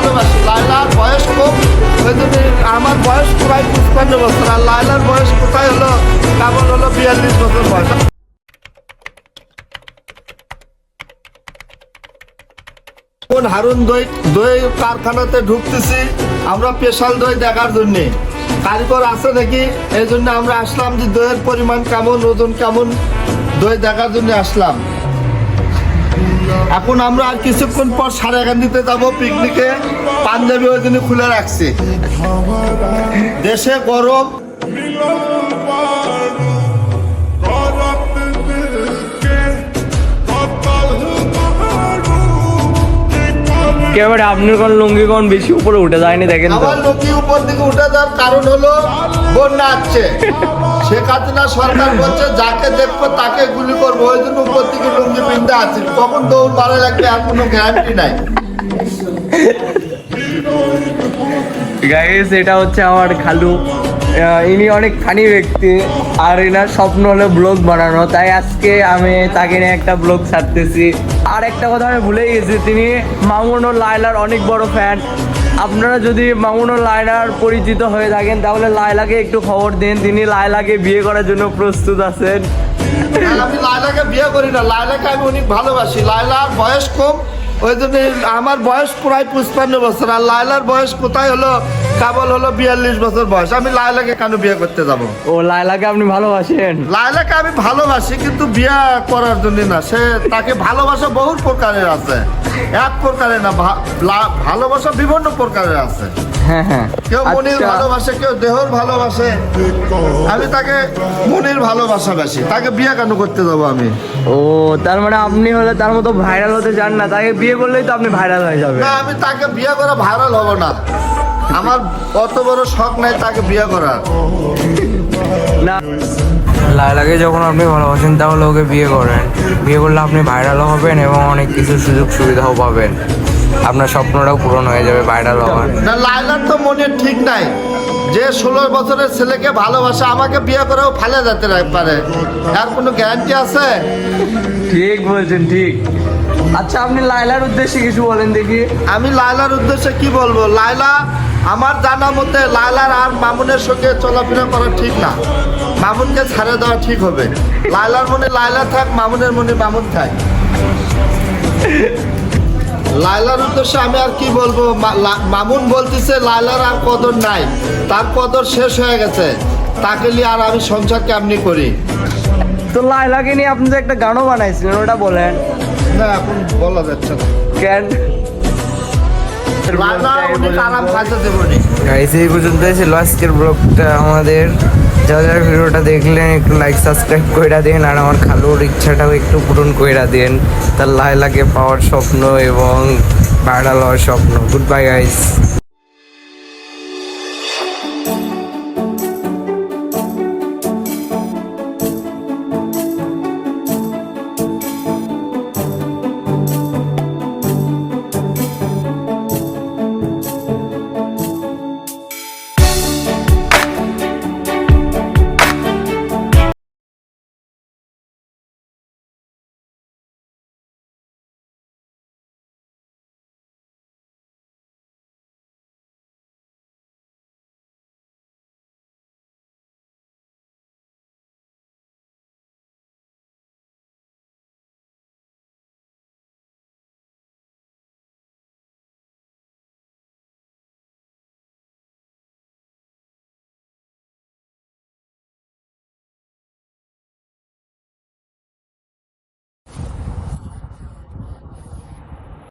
ভালোবাসি। লাইলার বয়স কম ওই আমার বয়স প্রায় পঁচপান্ন বছর, আর লাইলার বয়স কোথায় হলো? কেমন হলো? বিয়াল্লিশ বছর বয়স। কোন হারুন দই দই কারখানাতে ঢুকতেছি, আমরা স্পেশাল দই দেখার জন্য। কারিগর আছে নাকি? এই জন্য আমরা আসলাম যে দইয়ের পরিমাণ কেমন, ওজন কেমন, দই দেখার জন্য আসলাম। এখন আমরা আর কিছুক্ষণ পর সারেগান্দিতে যাব পিকনিকে পাঞ্জাবি ওই জন্য খুলে রাখছি। দেশে গরম। একেবারে আপনার কোন লুঙ্গি কোন বেশি উপরে উঠে যায়নি দেখেন আমার লোকই উপর দিকে উঠে যাওয়ার কারণ হলো বন্যা আসছে। শেখ হাসিনা সরকার বলছে, যাকে দেখব তাকে গুলি করব। ওই জন্য উপর দিকে লুঙ্গি পিন্ডা আছে কখন দৌড় মারা লাগবে আর কোনো গ্যারান্টি নাই। গাইস এটা হচ্ছে আমার খালু। ইনি অনেক ফানি ব্যক্তি। আর এনার স্বপ্ন হলো ব্লগ বানানো। তাই আজকে আমি তাকে নিয়ে একটা ব্লগ ছাড়তেছি। আর একটা কথা আমি ভুলে গেছি, তিনি মামুন ও লায়লার অনেক বড় ফ্যান আপনারা যদি মামুন ও লায়লার পরিচিত হয়ে থাকেন, তাহলে লায়লাকে একটু খবর দিন। তিনি লায়লাকে বিয়ে করার জন্য প্রস্তুত আছেন। আমি লায়লাকে বিয়ে করি না। লায়লাকে আমি অনেক ভালোবাসি। লায়লার বয়স কম। ওই জন্য আমার বয়স প্রায় পঁচপান্ন বছর। আর লায়লার বয়স কোথায় হলো? কেবল হলো বিয়াল্লিশ বছর বয়স। আমি লায়লাকে কেন বিয়ে করতে যাব? ও লায়লাকে আপনি ভালোবাসেন? লায়লাকে আমি ভালোবাসি কিন্তু বিয়ে করার জন্য না। সে তাকে ভালোবাসা বহু প্রকারের আছে। এক প্রকারের না ভালোবাসা বিভিন্ন প্রকারের আছে। হ্যাঁ হ্যাঁ। কেউ মনির আচ্ছা। ভালোবাসে কেউ দেহর ভালোবাসে। আমি তাকে মনির ভালোবাসা বেশি। তাকে বিয়ে কেন করতে যাব আমি? ও তার মানে আপনি হলে তার মতো ভাইরাল হতে চান না। তাকে বিয়ে করলেই তো আপনি ভাইরাল হয়ে যাবেন। না আমি তাকে বিয়ে করে ভাইরাল হব না। আমার অত বড় শখ নাই তাকে বিয়ে করার। না। লায়লাকে যখন আপনি ভালোবাসেন তাহলে ওকে বিয়ে করেন। বিয়ে করলে আপনি ভাইরালও হবেন এবং অনেক কিছু সুযোগ সুবিধাও পাবেন। আপনার স্বপ্নটাও পূরণ হয়ে যাবে ভাইরাল হওয়ার। না তো মনে ঠিক নাই। যে ষোলো বছরের ছেলেকে ভালোবাসে আমাকে বিয়ে করেও ফালে যেতে পারে। আর কোনো গ্যারান্টি আছে? ঠিক বলছেন ঠিক। আচ্ছা আপনি লাইলার উদ্দেশ্যে কিছু বলেন দেখি। আমি লায়লার উদ্দেশ্যে কি বলব? লায়লা আমার জানা মতে লায়লার আর মামুনের সঙ্গে চলাফেরা করা ঠিক না। মামুনকে ছাড়ে দেওয়া ঠিক হবে। লায়লার মনে লায়লা থাক মামুনের মনে মামুন থাক। লায়লার উদ্দেশ্যে আমি আর কি বলব? মামুন বলতেছে লায়লার আর কদর নাই। তার কদর শেষ হয়ে গেছে। তাকে নিয়ে আর আমি সংসার কেমনি করি? তো লাইলাকে নিয়ে আপনি তো একটা গানও বানাইছিলেন ওটা বলেন। না এখন বলা যাচ্ছে না। কেন? গাইস এই ব্লগটা আমাদের। যারা যারা ভিডিওটা দেখলেন, একটু লাইক সাবস্ক্রাইব কইরা দিন আর আমার খালুর ইচ্ছাটাও একটু পূরণ কইরা দিন তার লাইলাকে পাওয়ার স্বপ্ন এবং ভাইরাল হওয়ার স্বপ্ন। Good bye guys